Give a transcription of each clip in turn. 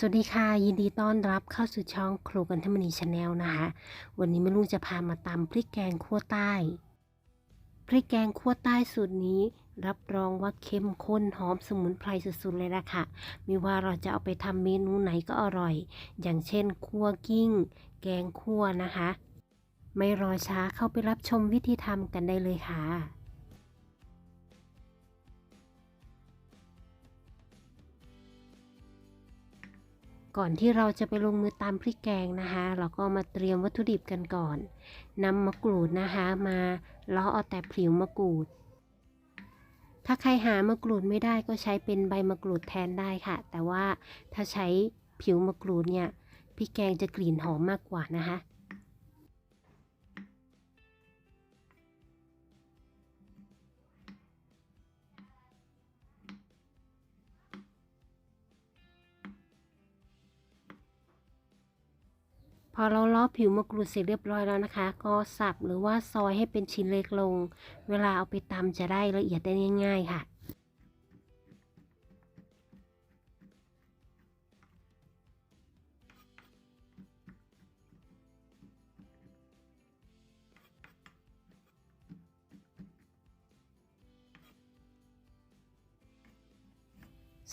สวัสดีค่ะ ยินดีต้อนรับเข้าสู่ช่องครูกันทมณีชาแนลนะคะ วันนี้แม่ลุงจะพามาตำพริกแกงคั่วใต้ พริกแกงคั่วใต้สูตรนี้ รับรองว่าเข้มข้นหอมสมุนไพรสุดๆเลยละค่ะไม่ว่าเราจะเอาไปทำเมนูไหนก็อร่อย อย่างเช่นคั่วกิ้ง แกงคั่วนะคะ ไม่รอช้าเข้าไปรับชมวิธีทำกันได้เลยค่ะ ก่อนที่เราจะไปลงมือตำพริกแกงนะคะ เราก็มาเตรียมวัตถุดิบกันก่อนนำมะกรูดนะคะ มาเลาะเอาแต่ผิวมะกรูด ถ้าใครหามะกรูดไม่ได้ก็ใช้เป็นใบมะกรูดแทนได้ค่ะ แต่ว่าถ้าใช้ผิวมะกรูดเนี่ยพริกแกงจะกลิ่นหอมมากกว่านะคะ พอเราล้อผิวมะกรูดเสร็จเรียบร้อยแล้วนะคะ ก็สับหรือว่าซอยให้เป็นชิ้นเล็กลง เวลาเอาไปตำจะได้ละเอียดได้ง่าย ๆ ค่ะ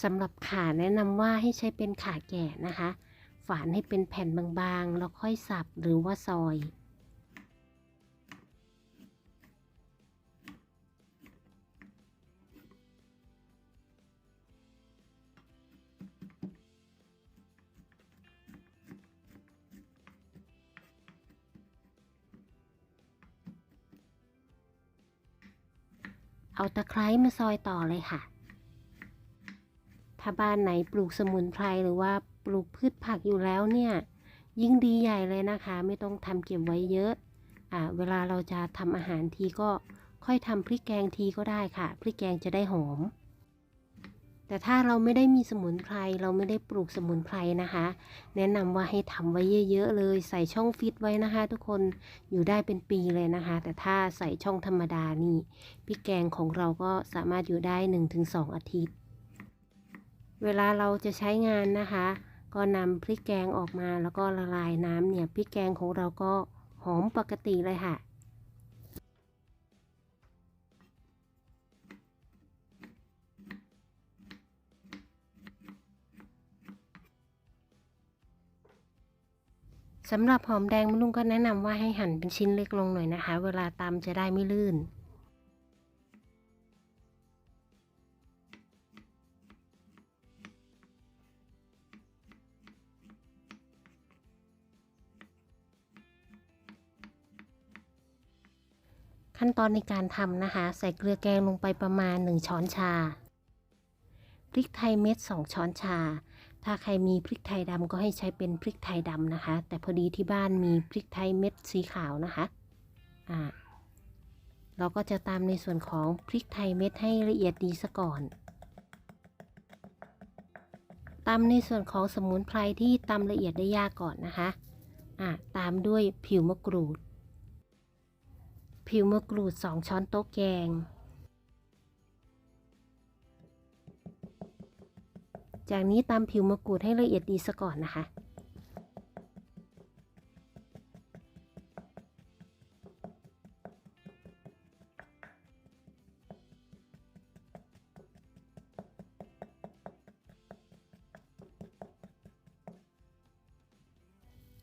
สำหรับขาแนะนำว่าให้ใช้เป็นขาแก่นะคะ ฝานให้เป็นแผ่นบางๆ แล้วค่อยสับหรือว่าซอย เอาตะไคร้มาซอยต่อเลยค่ะ ถ้าบ้านไหนปลูกสมุนไพรหรือว่า ปลูกพืชผักอยู่แล้วเนี่ย ยิ่งดีใหญ่เลยนะคะ ไม่ต้องทำเก็บไว้เยอะอ่าเวลาเราจะทำอาหารทีก็ค่อยทำพริกแกงทีก็ได้ค่ะ พริกแกงจะได้หอม แต่ถ้าเราไม่ได้มีสมุนไพรเราไม่ได้ปลูกสมุนไพรนะคะ แนะนำว่าให้ทำไว้เยอะๆเลย ใส่ช่องฟิตไว้นะคะ ทุกคนอยู่ได้เป็นปีเลยนะคะ แต่ถ้าใส่ช่องธรรมดานี่พริกแกงของเราก็สามารถอยู่ได้ 1-2 อาทิตย์ เวลาเราจะใช้งานนะคะ ก็นำพริกแกงออกมาแล้วก็ละลายน้ำเนี่ยพริกแกงของเราก็หอมปกติเลยค่ะ สำหรับหอมแดงมะลุงก็แนะนำว่าให้หั่นเป็นชิ้นเล็กลงหน่อยนะคะ เวลาตำจะได้ไม่ลื่น ขั้นตอนในการทำนะคะ ใส่เกลือแกงลงไปประมาณ 1 ช้อนชา พริกไทยเม็ด 2 ช้อนชา ถ้าใครมีพริกไทยดำก็ให้ใช้เป็นพริกไทยดำนะคะ แต่พอดีที่บ้านมีพริกไทยเม็ดสีขาวนะคะอ่าเราก็จะตามในส่วนของพริกไทยเม็ดให้ละเอียดดีซะก่อนตามในส่วนของสมุนไพรที่ตำละเอียดได้ยากก่อนนะคะอ่าตามด้วยผิวมะกรูด ผิวมะกรูด 2 ช้อนโต๊ะแกง จากนี้ตำผิวมะกรูดให้ละเอียดดีซะก่อนนะคะ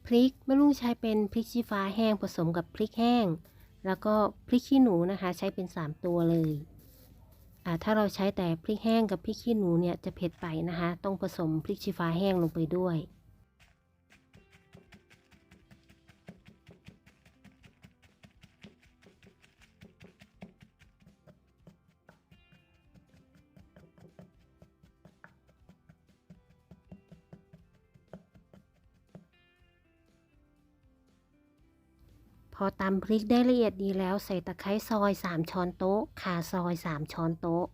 พริกมะลุงใช้เป็นพริกชี้ฟ้าแห้งผสมกับพริกแห้ง แล้วก็พริกขี้หนูนะคะ ใช้เป็น 3 ตัวเลยอ่าถ้าเราใช้แต่พริกแห้งกับพริกขี้หนูเนี่ยจะเผ็ดไปนะคะ ต้องผสมพริกชี้ฟ้าแห้งลงไปด้วย อตำพริกได้ละเอียดดีแล้วใส่ตะไคร้ซอย 3 ช้อนโต๊ะข่าซอย 3 ช้อนโต๊ะ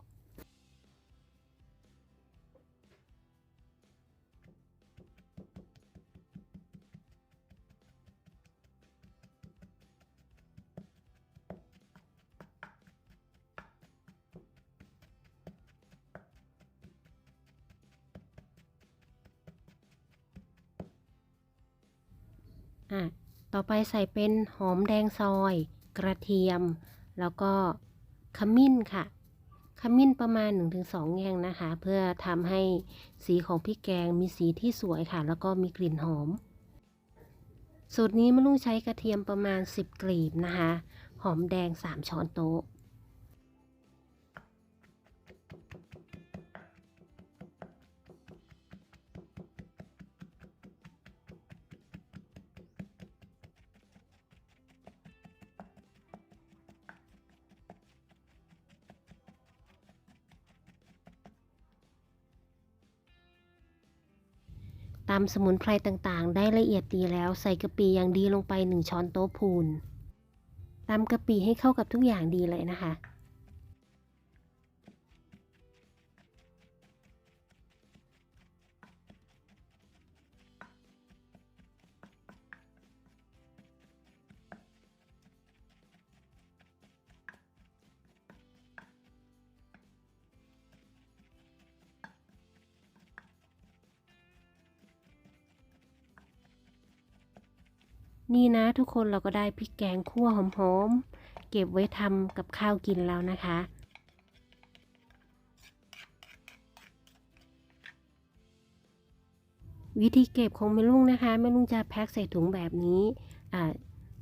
อะ ต่อไปใส่เป็นหอมแดงซอย กระเทียม แล้วก็ขมิ้นค่ะ ขมิ้นประมาณ 1-2 แง่งนะคะ เพื่อทำให้สีของพริกแกงมีสีที่สวยค่ะ แล้วก็มีกลิ่นหอม สูตรนี้มะลุงใช้กระเทียมประมาณ 10 กลีบนะคะ หอมแดง 3 ช้อนโต๊ะ ตำสมุนไพรต่างๆ ได้ละเอียดดีแล้วใส่กะปิอย่างดีลงไป 1 ช้อนโต๊ะพูนตำกะปิให้เข้ากับทุกอย่างดีเลยนะคะ นี่นะทุกคนเราก็ได้พริกแกงคั่วหอมๆ เก็บไว้ทำกับข้าวกินแล้วนะคะ วิธีเก็บของแม่ลุงนะคะแม่ลุงจะแพ็คใส่ถุงแบบนี้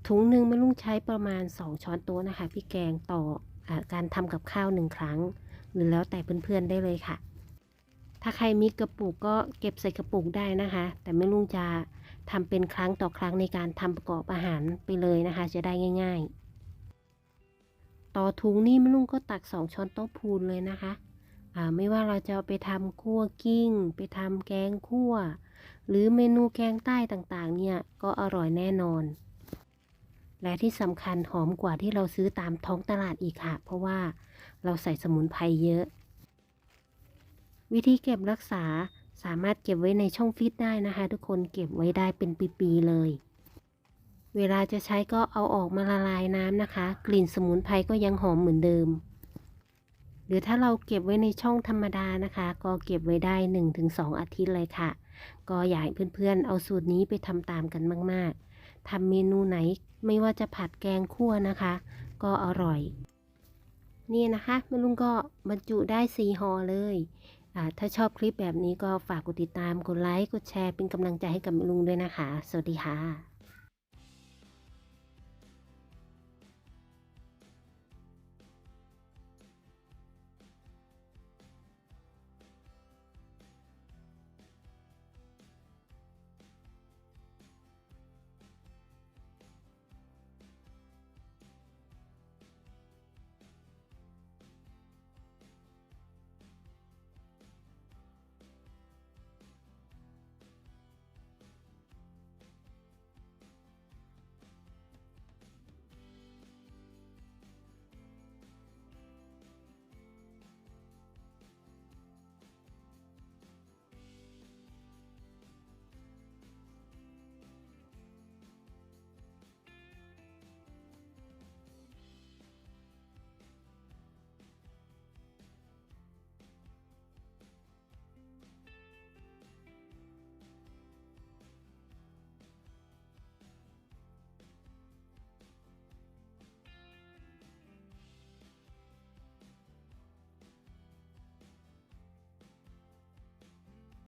ถุงหนึ่งแม่ลุงใช้ประมาณ 2 ช้อนโต๊ะนะคะพริกแกงต่ออการทำกับข้าวหนึ่งครั้ง หรือแล้วแต่เพื่อนๆได้เลยค่ะ ถ้าใครมีกระปุกก็เก็บใส่กระปุกได้นะคะ แต่แม่ลุงจะ ทำเป็นครั้งต่อครั้งในการทำประกอบอาหารไปเลยนะคะ จะได้ง่าย ๆ ต่อถุงนี่แม่ลุงก็ตัก 2 ช้อนโต๊ะพูนเลยนะคะไม่ว่าเราจะไปทำคั่วกิ้ง ไปทำแกงคั่ว หรือเมนูแกงใต้ต่างๆ เนี่ยก็อร่อยแน่นอน และที่สำคัญหอมกว่าที่เราซื้อตามท้องตลาดอีกค่ะ เพราะว่าเราใส่สมุนไพรเยอะ วิธีเก็บรักษา สามารถเก็บไว้ในช่องฟิตได้นะคะ ทุกคนเก็บไว้ได้เป็นปีๆเลย เวลาจะใช้ก็เอาออกมาละลายน้ำนะคะ กลิ่นสมุนไพรก็ยังหอมเหมือนเดิม หรือถ้าเราเก็บไว้ในช่องธรรมดานะคะ ก็เก็บไว้ได้ 1-2 อาทิตย์เลยค่ะ ก็อยากให้เพื่อนๆ เอาสูตรนี้ไปทำตามกันมากๆทำเมนูไหนไม่ว่าจะผัดแกงคั่วนะคะ ก็อร่อยนี่นะคะแม่ลุงก็บรรจุได้สีห่อเลย ถ้าชอบคลิปแบบนี้ก็ฝากกดติดตาม กดไลค์ กดแชร์เป็นกำลังใจให้กับลุงด้วยนะคะ สวัสดีค่ะ